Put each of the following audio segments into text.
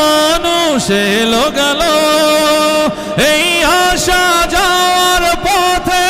মানুষ এলো গেল। এই আশা যাওয়ার পথে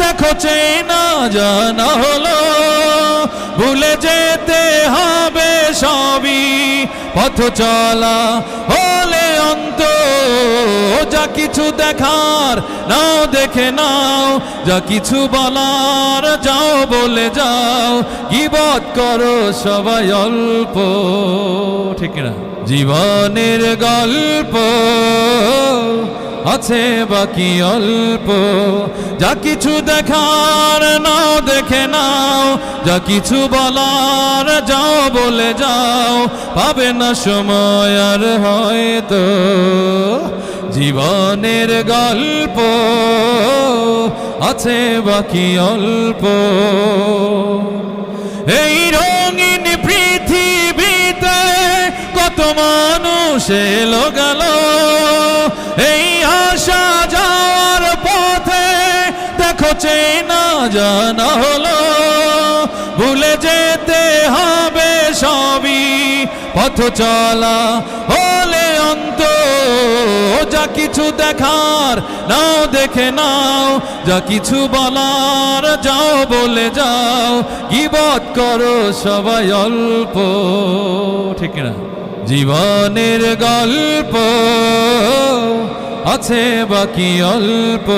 দেখো চেনা জানা হলো। ভুলে যেতে হবে সবই, পথ চলা হলে অন্ত যা কিছু দেখার, নাও দেখে নাও, যা কিছু বলার, যাও বলে যাও, গিবত করো সবাই অল্প। ঠিক না জীবনের গল্প আছে বাকি অল্প। যা কিছু দেখার, নাও দেখে নাও, যা কিছু বলার, যাও বলে যাও, পাবে না সময় আর হয়তো। জীবনের গল্প আছে বাকি অল্প। এই রঙিন পৃথিবীতে কত মানুষ এলো গেল। এই আসা যাওয়ার পথে দেখো চেনা জানা হলো। ভুলে যেতে হবে সবই, পথ চলা হলে অন্ত কিছু দেখার, নাও দেখে নাও, যা কিছু বলার, যাও বলে যাও, গিবত করো সবাই অল্প। ঠিক না জীবনের গল্প আছে বাকি অল্প।